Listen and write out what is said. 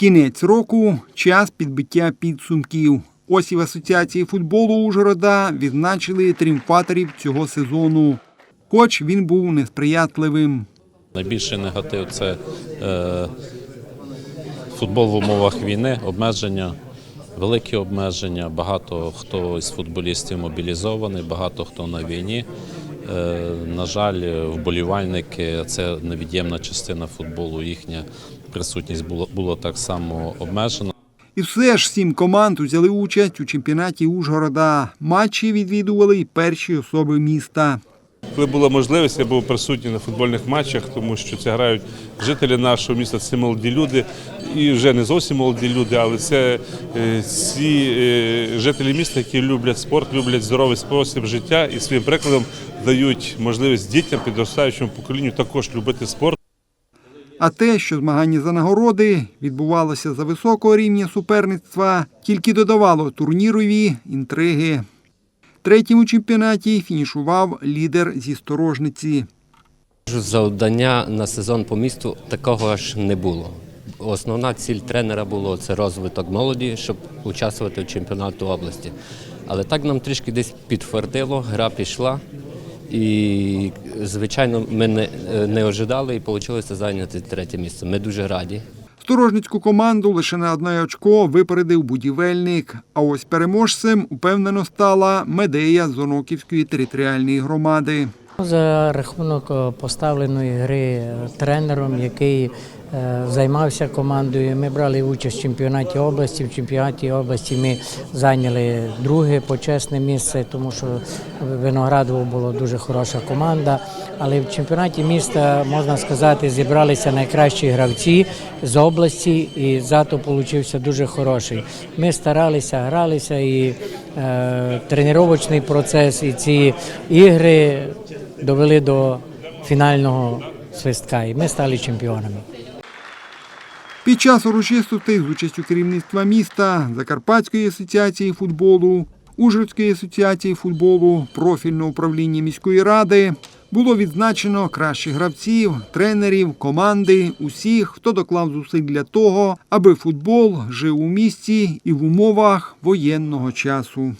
Кінець року час підбиття підсумків. Ось і в Асоціації футболу Ужгорода відзначили тріумфаторів цього сезону. Хоч він був несприятливим. Найбільший негатив це е, футбол в умовах війни, обмеження, великі обмеження. Багато хто із футболістів мобілізований, багато хто на війні. Е, на жаль, вболівальники це невід'ємна частина футболу. Їхня присутність була, була так само обмежена. І все ж сім команд взяли участь у чемпіонаті Ужгорода. Матчі відвідували й перші особи міста. Коли була можливість, я був присутній на футбольних матчах, тому що це грають жителі нашого міста, це молоді люди, і вже не зовсім молоді люди, але це е, ці е, жителі міста, які люблять спорт, люблять здоровий спосіб життя і своїм прикладом дають можливість дітям, підростаючому поколінню також любити спорт. А те, що змагання за нагороди відбувалося за високого рівня суперництва, тільки додавало турнірові інтриги. Третім у чемпіонаті фінішував лідер зі сторожниці. Завдання на сезон по місту такого аж не було. Основна ціль тренера було це розвиток молоді, щоб участвувати в чемпіонату області. Але так нам трішки десь підтвердило, гра пішла. І, звичайно, ми не, не ожидали і вийшло зайняти третє місце. Ми дуже раді. Сторожницьку команду лише на одне очко випередив будівельник. А ось переможцем упевнено стала медея з Оноківської територіальної громади. За рахунок е, поставленої гри тренером, який займався командою. Ми брали участь в чемпіонаті області. В чемпіонаті області ми зайняли друге почесне місце, тому що в Виноградово була дуже хороша команда. Але в чемпіонаті міста можна сказати, зібралися найкращі гравці з області, і зато получився дуже хороший. Ми старалися, гралися, і е, тренувальний процес, і ці ігри довели до фінального свистка, і ми стали чемпіонами. Під час урочистостей з участю керівництва міста, Закарпатської асоціації футболу, Ужгородської асоціації футболу, профільного управління міської ради було відзначено кращих гравців, тренерів, команди, усіх, хто доклав зусиль для того, аби футбол жив у місті і в умовах воєнного часу.